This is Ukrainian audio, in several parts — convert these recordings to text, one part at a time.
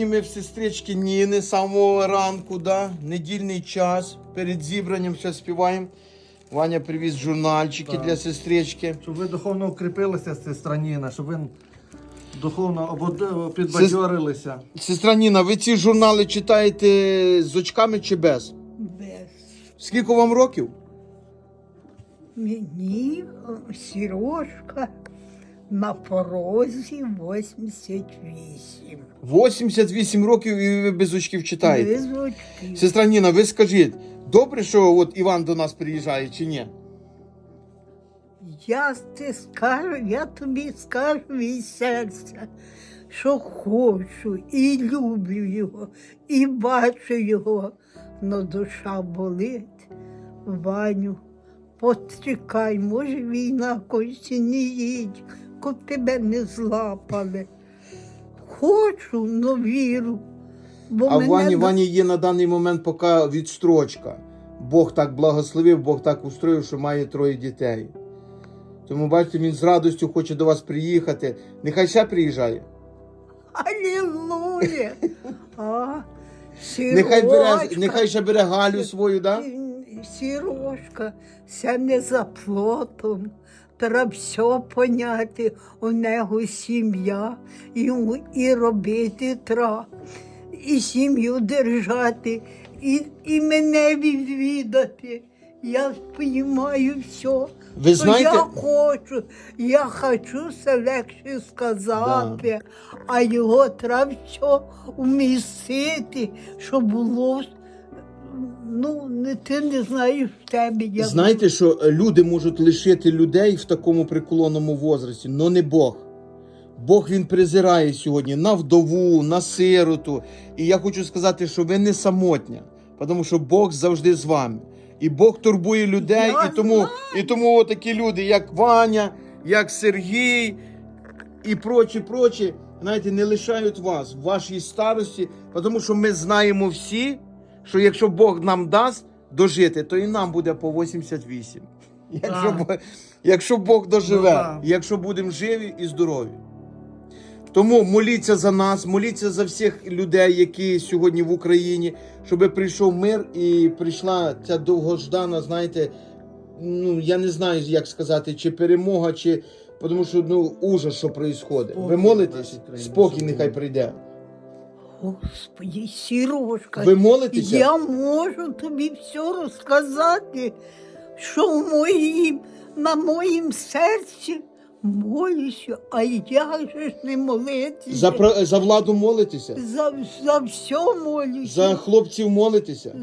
Сьогодні ми в сестрички Ніни з самого ранку, да? недільний час. Перед зібранням ще співаємо. Ваня привіз журнальчики Так. для сестрички. Щоб ви духовно укріпилися сестра Ніна, щоб ви духовно обод- підбадьорилися. Сестра Ніна, ви ці журнали читаєте з очками чи без? Без. Скільки вам років? Мені о, Сірошка на порозі 88. 88 років і ви без очків читаєте. Без очків. Сестра Ніна, ви скажіть, добре, що от Іван до нас приїжджає чи ні? Я ти скажу, я тобі скажу від серця, що хочу і люблю його, і бачу його, но душа болить. Ваню, почекай, може війна когось не їдь, коб тебе не злапали. Хочу, но віру. Бо А в Вані, до- Вані є на даний момент поки відстрочка. Бог так благословив, Бог так устроїв, що має троє дітей. Тому бачите, він з радістю хоче до вас приїхати. Нехай ще приїжджає. Алілуя! Нехай, бере, нехай ще бере Галю свою, да? Сірочка, це не за плотом. Треба все поняти. У нього сім'я, йому і робити треба, і сім'ю держати, і, і мене відвідати. Я розумію все. Ви що знаєте- Я хочу, я хочу це легше сказати, а його треба все вмістити, щоб було. Ну, не, ти не знаєш в тебе. Як Знаєте, що е, люди можуть лишити людей в такому преклонному возрасті, але не Бог. Бог він презирає сьогодні на вдову, на сироту. І я хочу сказати, що ви не самотня, тому що Бог завжди з вами. І Бог турбує людей, Я і тому, і тому такі люди, як Ваня, як Сергій і прочі, прочі, знаєте, не лишають вас в вашій старості, тому що ми знаємо всі, що якщо Бог нам дасть дожити, то і нам буде по 88. Якщо, Так. Якщо Бог доживе, Ну, якщо будемо живі і здорові. Тому моліться за нас, моліться за всіх людей, які сьогодні в Україні, щоб прийшов мир і прийшла ця довгождана, знаєте, ну я не знаю, як сказати, чи перемога, чи тому що ну ужас, що відбувається. Ви молитесь? Спокій нехай прийде. Господи, Сірочка, Ви молитеся? я можу тобі все розказати, що в моїм, на моїм серці молюся, а я же ж не молитися? За, про- за владу молитеся? за, за все молюся. За хлопців молитеся?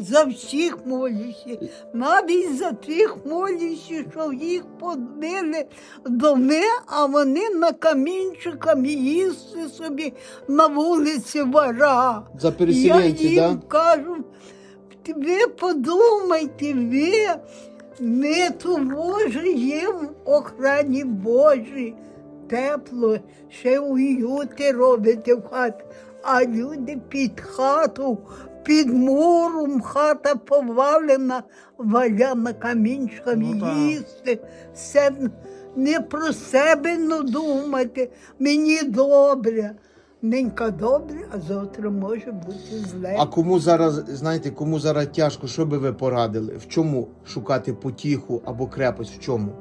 За всіх молюся, навіть за тих молюся, що їх подбили доми, а вони на камінчиками їсти собі на вулиці вара. За переселенців, Я да? їм кажу, ви подумайте, ви ми того є в охрані Божій, тепло, ще уюти робите в хаті, а люди під хату, під муром хата повалена, валяна камінчиками Ну, їсти. Це не про себе ну, думати, мені добре. Ненька добре, а завтра може бути зле. А кому зараз, знаєте, кому зараз тяжко, що би ви порадили? В чому шукати потіху або крепость? В чому?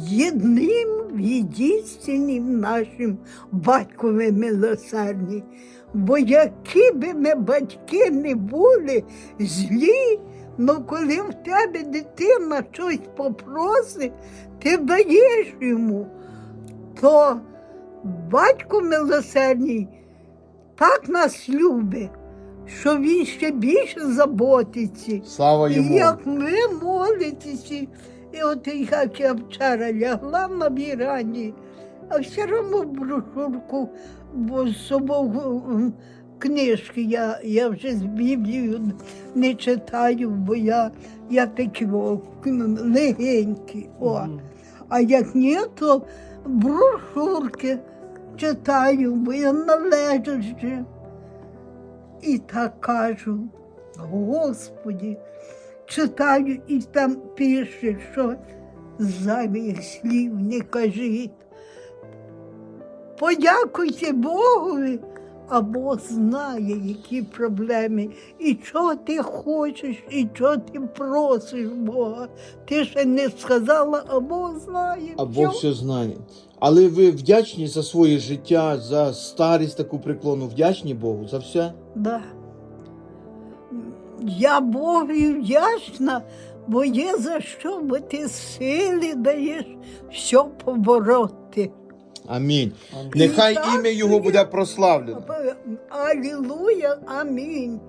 єдним, єдинственним нашим батькові милосердні. Бо які би ми батьки не були злі, ну коли в тебе дитина щось попросить, ти даєш йому, то батько милосердний так нас любить, що він ще більше заботиться. Слава І як ми молитеся, і от як я вчора лягла на віранні, а все одно брошурку, бо з собою книжки я, я вже з Біблією не читаю, бо я, я такі о, легенькі. О. А як ні, то брошурки читаю, бо я належачи. І так кажу, Господі, читаю і там пише, що зайвих слів не кажіть. Подякуйте Богові, А Бог знає, які проблеми, і що ти хочеш, і що ти просиш Бога. Ти ще не сказала, а Бог знає. А Бог все знає. Але ви вдячні за своє життя, за старість таку преклону, вдячні Богу за все? Да. Я Богу вдячна, бо є за що, бо ти сили даєш все побороти. Амінь. Амінь. Нехай ім'я Його буде прославлено. Алілуя, амінь.